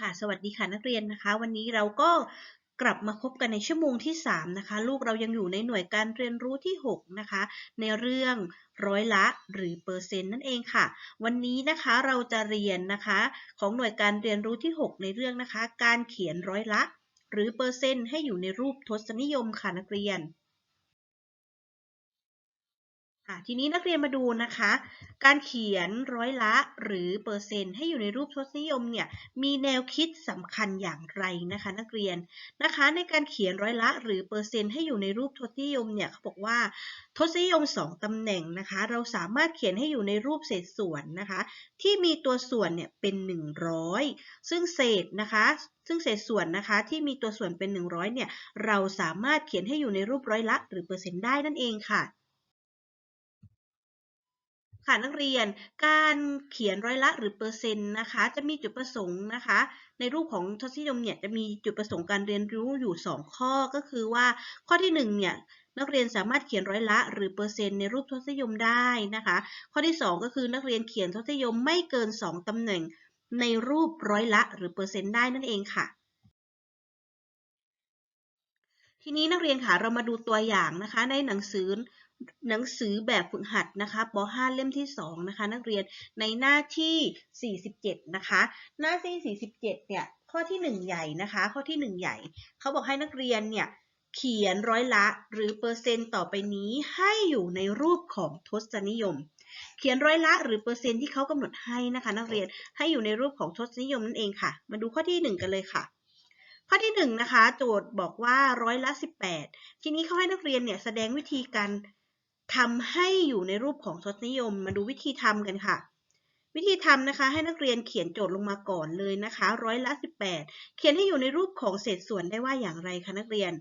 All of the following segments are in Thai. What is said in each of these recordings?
ค่ะ สวัสดีค่ะนักเรียนนะคะ วันนี้เราก็กลับมาพบกันในชั่วโมงที่ 3 นะคะ ลูกเรายังอยู่ในหน่วยการเรียนรู้ที่ 6 นะคะ ในเรื่องร้อยละหรือเปอร์เซ็นต์นั่นเองค่ะ วันนี้นะคะเราจะเรียนนะคะ ของหน่วยการเรียนรู้ที่ 6 ในเรื่องนะคะ การเขียนร้อยละ หรือเปอร์เซ็นต์ให้อยู่ในรูปทศนิยมค่ะนักเรียน ค่ะทีนี้นักเรียนมาดูนะคะ การเขียนร้อยละหรือเปอร์เซ็นต์ให้อยู่ในรูปทศนิยมเนี่ยมีแนวคิดสำคัญอย่างไรนะคะ นักเรียนนะคะในการเขียนร้อยละหรือเปอร์เซ็นต์ให้อยู่ในรูปทศนิยมเนี่ยเขาบอกว่าทศนิยม 2ตำแหน่งนะคะ เราสามารถเขียนให้อยู่ในรูปเศษส่วนนะคะ ที่มีตัวส่วนเนี่ยเป็น 100 ซึ่งเศษนะคะซึ่งเศษส่วนนะคะที่มีตัวส่วนเป็น 100เนี่ยเราสามารถเขียนให้อยู่ในรูปร้อยละหรือเปอร์เซ็นต์ได้นั่นเองค่ะ ค่ะนักเรียนการเขียนร้อยละหรือเปอร์เซ็นต์นะคะ จะมีจุดประสงค์นะคะ ในรูปของทศนิยมเนี่ยจะมีจุดประสงค์การเรียนรู้อยู่ 2 ข้อก็คือว่าข้อที่1เนี่ยนักเรียนสามารถเขียนร้อยละหรือเปอร์เซ็นต์ในรูปทศนิยมได้นะคะ ข้อที่ 2 ก็คือนักเรียนเขียนทศนิยมไม่เกิน 2 ตำแหน่งในรูปร้อยละหรือเปอร์เซ็นต์ได้นั่นเองค่ะ ทีนี้นักเรียนค่ะเรามาดูตัวอย่างนะคะในหนังสือหนังสือแบบฝึกหัดนะคะป .5 เล่มที่ 2 นะคะ นักเรียนในหน้าที่ 47 นะคะ หน้าที่ 47 เนี่ย ข้อที่ 1 ใหญ่นะคะ ข้อที่ 1 ใหญ่ เขาบอกให้นักเรียนเนี่ย เขียนร้อยละ หรือเปอร์เซ็นต์ต่อไปนี้ให้อยู่ในรูปของทศนิยม เขียนร้อยละหรือเปอร์เซ็นต์ที่เขากำหนดให้นะคะ นักเรียนให้อยู่ในรูปของทศนิยมนั่นเองค่ะ มาดูข้อที่ 1 กันเลยค่ะ ข้อที่1นะคะโจทย์บอกว่าร้อยละ 18 ทีนี้เขาให้นักเรียนเนี่ยแสดงวิธีการทำให้อยู่ในรูปของทศนิยม มาดูวิธีทำกันค่ะ วิธีทำนะคะ ให้นักเรียนเขียนโจทย์ลงมาก่อนเลยนะคะร้อยละ 18 เขียนให้อยู่ในรูปของเศษส่วนได้ว่าอย่างไรคะนักเรียน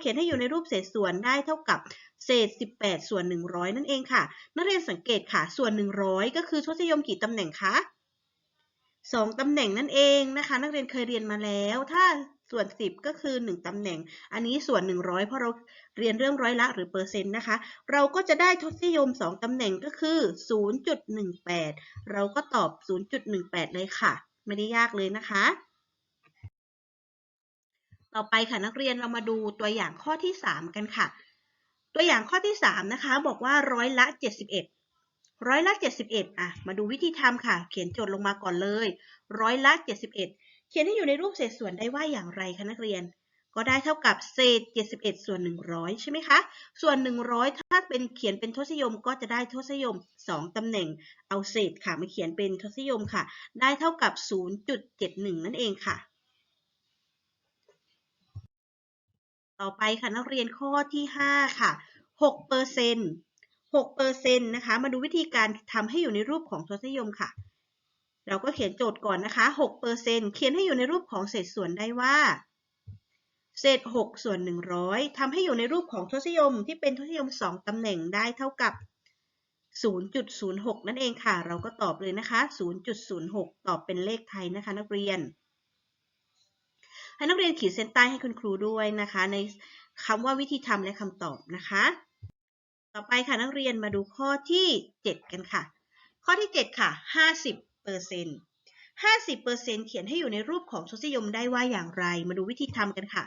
เขียนให้อยู่ในรูปเศษส่วนได้เท่ากับเศษ 18 ส่วน 100 นั่นเองค่ะ นักเรียนสังเกตค่ะ ส่วน 100 ก็คือทศนิยมกี่ตำแหน่งคะ 2 ตำแหน่งนั่นเองนะคะ นักเรียนเคยเรียนมาแล้ว ถ้าส่วน 10 ก็คือ 1 ตำแหน่ง อันนี้ส่วน 100 เพราะเราเรียนเรื่องร้อยละหรือเปอร์เซ็นต์นะคะ เราก็จะได้ทศนิยม 2 ตำแหน่งก็คือ 0.18 เราก็ตอบ 0.18 เลยค่ะ ไม่ได้ยากเลยนะคะ ต่อไปค่ะนักเรียนเรามาดูตัวอย่างข้อที่ 3 กันค่ะ ตัวอย่างข้อที่ 3 นะคะ บอกว่าร้อยละ 71 ร้อยละ 71อะ มาดูวิธีทำค่ะ เขียนโจทย์ลงมาก่อนเลย ร้อยละ 71 เขียนให้อยู่ในรูปเศษส่วนได้ว่าอย่างไรคะนักเรียน ก็ได้เท่ากับเศษ 71 ส่วน 100 ใช่ไหมคะ ส่วน 100 ถ้าเป็นเขียนเป็นทศนิยมก็จะได้ทศนิยม 2ตำแหน่ง เอาเศษค่ะมาเขียนเป็นทศนิยมค่ะ ได้เท่ากับ 0.71 นั่นเองค่ะ ต่อไปค่ะนักเรียนข้อที่ 5 ค่ะ6เปอร์เซ็นต์ 6เปอร์เซ็นต์นะคะ มาดูวิธีการทำให้อยู่ในรูปของทศนิยมค่ะ เราก็เขียนโจทย์ก่อนนะคะ6เปอร์เซ็นต์เขียนให้อยู่ในรูปของเศษส่วนได้ว่า เศษ 6 ส่วน 100ทำให้อยู่ในรูปของทศนิยมที่เป็นทศนิยม 2ตำแหน่งได้เท่ากับ 0.06 นั่นเองค่ะ เราก็ตอบเลยนะคะ 0.06 ตอบเป็นเลขไทยนะคะนักเรียน ให้นักเรียนขีดเส้นใต้ให้คุณครูด้วยนะคะ ในคำว่าวิธีทำและคำตอบนะคะ ต่อไปค่ะนักเรียนมาดูข้อที่ 7 กันค่ะ ข้อที่ 7 ค่ะ 50เปอร์เซ็นต์50เปอร์เซ็นต์เขียนให้อยู่ในรูปของทศนิยมได้ว่าอย่างไร มาดูวิธีทำกันค่ะ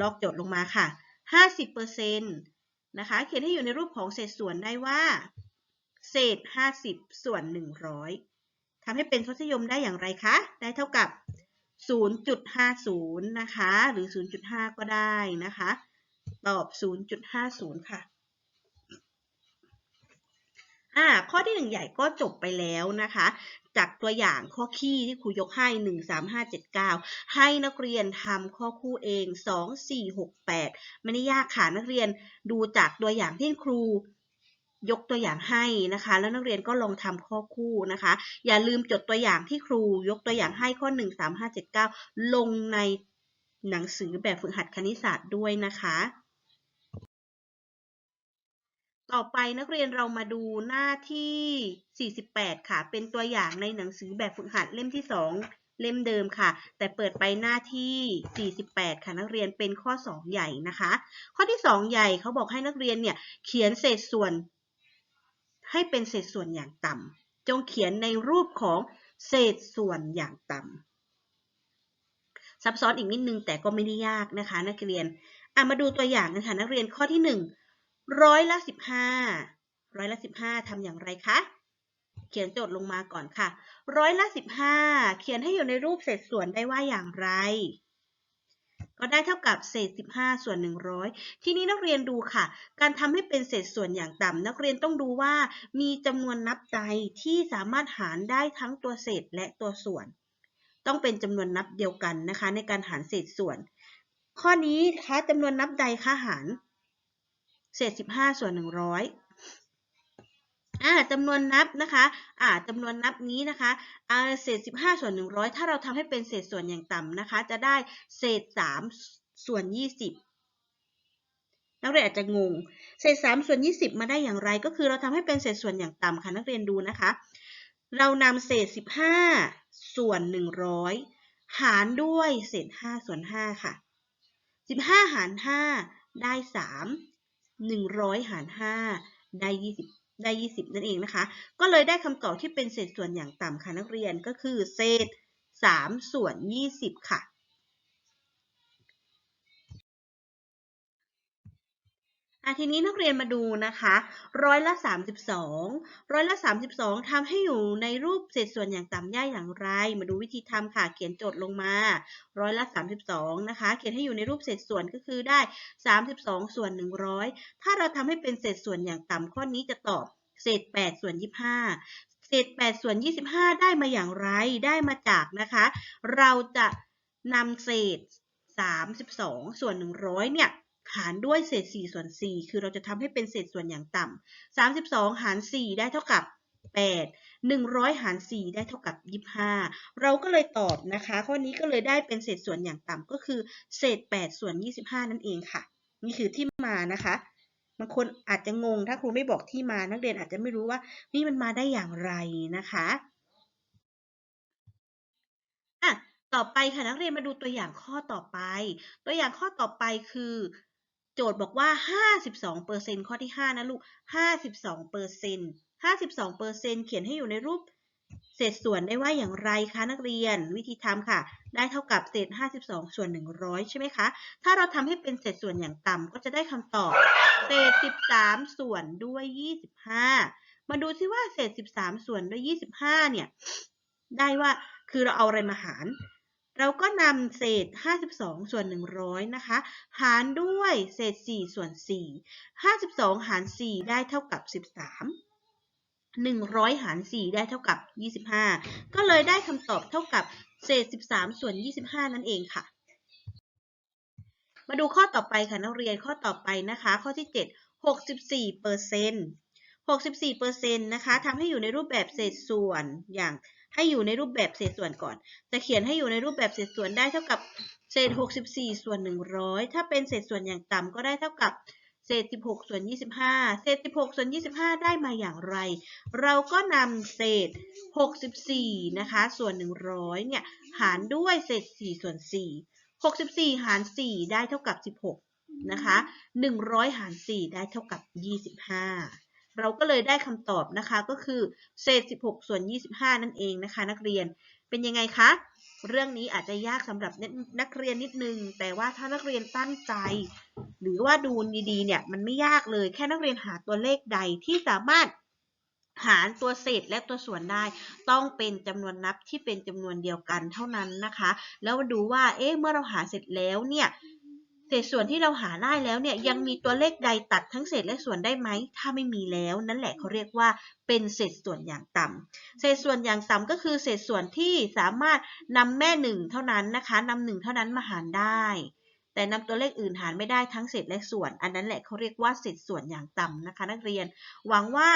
ลอกโจทย์ลงมาค่ะ 50เปอร์เซ็นต์นะคะ เขียนให้อยู่ในรูปของเศษส่วนได้ว่า เศษ 50 ส่วน 100ทำให้เป็นทศนิยมได้อย่างไรคะ ได้เท่ากับ 0.50 นะคะ หรือ 0.5 ก็ได้นะคะ ตอบ 0.50 ค่ะ อ่าข้อที่1ใหญ่ก็จบไปแล้วนะคะ จากตัวอย่างข้อขี้ที่ครูยกให้1 3 5 7 9ให้นักเรียนทำข้อคู่เอง2 4 6 8ไม่ได้ยากค่ะนักเรียนดูจากตัวอย่างที่ครูยกตัวอย่างให้นะคะ แล้วนักเรียนก็ลองทำข้อคู่นะคะ อย่าลืมจดตัวอย่างที่ครู ยกตัวอย่างให้ข้อ 1 3 5 7 9 ลงในหนังสือแบบฝึกหัดคณิตศาสตร์ด้วยนะคะ ต่อไปนักเรียนเรามาดูหน้าที่ 48 ค่ะ เป็นตัวอย่างในหนังสือแบบฝึกหัดเล่มที่ 2 เล่มเดิมค่ะ แต่เปิดไปหน้าที่ 48 ค่ะ นักเรียนเป็นข้อ 2 ใหญ่นะคะ ข้อที่ 2 ใหญ่เขาบอกให้นักเรียนเนี่ยเขียนเศษส่วน ให้เป็นเศษส่วนอย่างต่ำจงเขียนในรูปของเศษส่วนอย่างต่ำซับซ้อนอีกนิดนึงแต่ก็ไม่ได้ยากนะคะ นักเรียนอะมาดูตัวอย่างกันค่ะนักเรียนข้อที่หนึ่ง ร้อยละสิบห้าร้อยละสิบห้าทำอย่างไรคะ เขียนโจทย์ลงมาก่อนค่ะ ร้อยละสิบห้าเขียนให้อยู่ในรูปเศษส่วนได้ว่าอย่างไร ก็ได้เท่ากับเศษ15ส่วน100ทีนี้นักเรียนดูค่ะ การทำให้เป็นเศษส่วนอย่างต่ำนักเรียนต้องดูว่ามีจำนวนนับใดที่สามารถหารได้ทั้งตัวเศษและตัวส่วน ต้องเป็นจำนวนนับเดียวกันนะคะ ในการหารเศษส่วน ข้อนี้คะจำนวนนับใดคะหาร เศษ 15 ส่วน 100อ่าจำนวนนับนะคะอ่าจำนวนนับนี้นะคะอ่าเศษ 15 ส่วน 100 ถ้าเราทำให้เป็นเศษส่วนอย่างต่ำนะคะ จะได้เศษ 3 ส่วน 20นักเรียนอาจจะงง เศษ3ส่วน 20 มาได้อย่างไร ก็คือเราทำให้เป็นเศษส่วนอย่างต่ำค่ะนักเรียนดูนะคะ เรานำเศษ 15 ส่วน 100 หารด้วยเศษ 5 ส่วน 5 ค่ะ 15 หาร 5 ได้ 3 100 หาร 5 ได้ 20 ได้ 20 นั่นเองนะคะ ก็เลยได้คำตอบที่เป็นเศษส่วนอย่างต่ำค่ะนักเรียนก็คือเศษ 3 ส่วน 20 ค่ะ อะทีนี้นักเรียนมาดูนะคะร้อยละ 32 ร้อยละ 32ทำให้อยู่ในรูปเศษส่วนอย่างต่ำได้อย่างไร มาดูวิธีทำค่ะ เขียนโจทย์ลงมาร้อยละ 32 นะคะ เขียนให้อยู่ในรูปเศษส่วนก็คือได้ 32 ส่วน 100 ถ้าเราทำให้เป็นเศษส่วนอย่างต่ำข้อนี้จะตอบเศษ 8 ส่วน 25 เศษ 8 ส่วน 25 ได้มาอย่างไร ได้มาจากนะคะ เราจะนำเศษ 32 ส่วน 100 เนี่ย หารด้วยเศษ 4 ส่วน 4 คือเราจะทำให้เป็นเศษส่วนอย่างต่ำ32 หาร 4 ได้เท่ากับ 8 100 หาร 4 ได้เท่ากับ 25 เราก็เลยตอบนะคะ ข้อนี้ก็เลยได้เป็นเศษส่วนอย่างต่ำก็คือเศษ 8 ส่วน 25 นั่นเองค่ะ นี่คือที่มานะคะบางคนอาจจะงงถ้าครูไม่บอกที่มานักเรียนอาจจะไม่รู้ว่านี่มันมาได้อย่างไรนะคะอะต่อไปค่ะนักเรียนมาดูตัวอย่างข้อต่อไป ตัวอย่างข้อต่อไปคือ โจทย์บอกว่า 52%ข้อที่ 5 นะลูก 52% 52%เขียนให้อยู่ในรูปเศษส่วนได้ว่าอย่างไรคะนักเรียน วิธีทำค่ะ ได้เท่ากับเศษ 52 ส่วน 100 ใช่ไหมคะ ถ้าเราทำให้เป็นเศษส่วนอย่างต่ำก็จะได้คำตอบ เศษ 13 ส่วนด้วย 25 มาดูซิว่าเศษ 13 ส่วนด้วย 25 เนี่ย ได้ว่าคือเราเอาอะไรมาหาร เราก็นำเศษ 52 ส่วน 100 นะคะ หารด้วยเศษ 4 ส่วน 4 52 หาร 4 ได้เท่ากับ 13 100 หาร 4 ได้เท่ากับ 25 ก็เลยได้คำตอบเท่ากับเศษ 13 ส่วน 25 นั่นเองค่ะ มาดูข้อต่อไปค่ะนักเรียนข้อต่อไปนะคะ ข้อที่ 7 64เปอร์เซ็นต์64เปอร์เซ็นต์นะคะทำให้อยู่ในรูปแบบเศษส่วนอย่าง ให้อยู่ในรูปแบบเศษส่วนก่อน จะเขียนให้อยู่ในรูปแบบเศษส่วนได้เท่ากับเศษ 64 ส่วน 100 ถ้าเป็นเศษส่วนอย่างต่ำก็ได้เท่ากับเศษ 16 ส่วน 25 เศษ 16 ส่วน 25 ได้มาอย่างไร เราก็นำเศษ 64 นะคะ ส่วน 100 เนี่ย หารด้วยเศษ 4 ส่วน 4 64 หาร 4 ได้เท่ากับ 16 นะคะ 100 หาร 4 ได้เท่ากับ 25 เราก็เลยได้คำตอบนะคะก็คือเศษ 16 ส่วน 25 นั่นเองนะคะ นักเรียนเป็นยังไงคะ เรื่องนี้อาจจะยากสำหรับนักเรียนนิดนึง แต่ว่าถ้านักเรียนตั้งใจ หรือว่าดูดีๆเนี่ยมันไม่ยากเลยแค่นักเรียนหาตัวเลขใดที่สามารถหารตัวเศษและตัวส่วนได้ต้องเป็นจำนวนนับที่เป็นจำนวนเดียวกันเท่านั้นนะคะ แล้วดูว่าเอ๊ะเมื่อเราหาเสร็จแล้วเนี่ย เศษส่วนที่เราหาได้แล้วเนี่ยยังมีตัวเลขใดตัดทั้งเศษและส่วนได้ไหม ถ้าไม่มีแล้ว นั่นแหละเขาเรียกว่าเป็นเศษส่วนอย่างต่ำเศษส่วนอย่างต่ำก็คือเศษส่วนที่สามารถนำแม่หนึ่งเท่านั้นนะคะนำหนึ่งเท่านั้นมาหารได้ แต่นำตัวเลขอื่นหารไม่ได้ทั้งเศษและส่วน อันนั้นแหละเขาเรียกว่าเศษส่วนอย่างต่ำนะคะ นักเรียน หวังว่า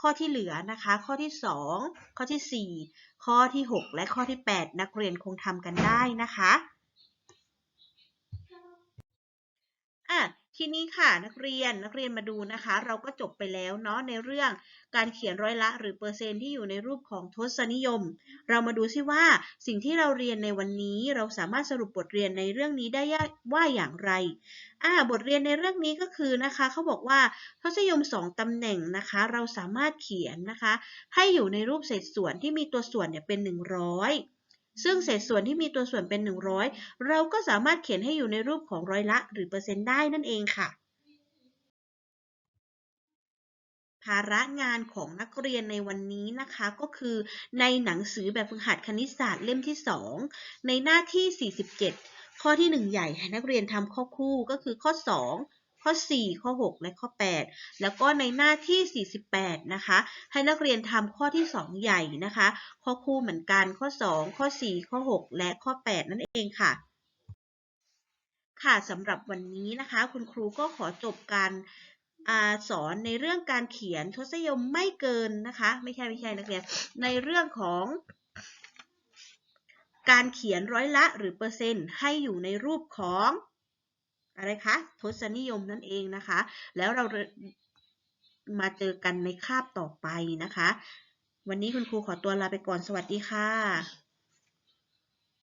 ข้อที่เหลือนะคะ ข้อที่ 2 ข้อที่ 4 ข้อที่ 6 และข้อที่ 8 นักเรียนคงทำกันได้นะคะ อะทีนี้ค่ะนักเรียนนักเรียนมาดูนะคะ เราก็จบไปแล้วเนาะในเรื่องการเขียนร้อยละ หรือเปอร์เซ็นต์ที่อยู่ในรูปของทศนิยม เรามาดูซิว่าสิ่งที่เราเรียนในวันนี้เราสามารถสรุปบทเรียนในเรื่องนี้ได้ว่าอย่างไรอ่าบทเรียนในเรื่องนี้ก็คือนะคะเขาบอกว่าทศนิยม 2ตำแหน่งนะคะ เราสามารถเขียนนะคะ ให้อยู่ในรูปเศษส่วนที่มีตัวส่วนเนี่ยเป็น 100 ซึ่งเศษส่วนที่มีตัวส่วนเป็น 100 เราก็สามารถเขียนให้อยู่ในรูปของร้อยละ หรือเปอร์เซ็นต์ได้นั่นเองค่ะ ภาระงานของนักเรียนในวันนี้นะคะก็คือในหนังสือแบบฝึกหัดคณิตศาสตร์เล่มที่ 2 ในหน้าที่ 47 ข้อที่ 1 ใหญ่ให้นักเรียนทำข้อคู่ก็คือข้อ 2 ข้อ 4 ข้อ 6 และข้อ 8 แล้วก็ในหน้าที่ 48 นะคะ ให้นักเรียนทำข้อที่ 2 ใหญ่นะคะ ข้อคู่เหมือนกันข้อ 2 ข้อ 4 ข้อ 6 และข้อ 8 นั่นเองค่ะค่ะสำหรับวันนี้นะคะ คุณครูก็ขอจบการอาสอนในเรื่องการเขียนทศนิยมไม่เกินนะคะ ไม่ใช่ไม่ใช่นักเรียนในเรื่องของการเขียนร้อยละหรือเปอร์เซ็นต์ให้อยู่ในรูปของ อะไรคะทศนิยมนั่นเองนะคะ แล้วเรามาเจอกันในคาบต่อไปนะคะ วันนี้คุณครูขอตัวลาไปก่อนสวัสดีค่ะ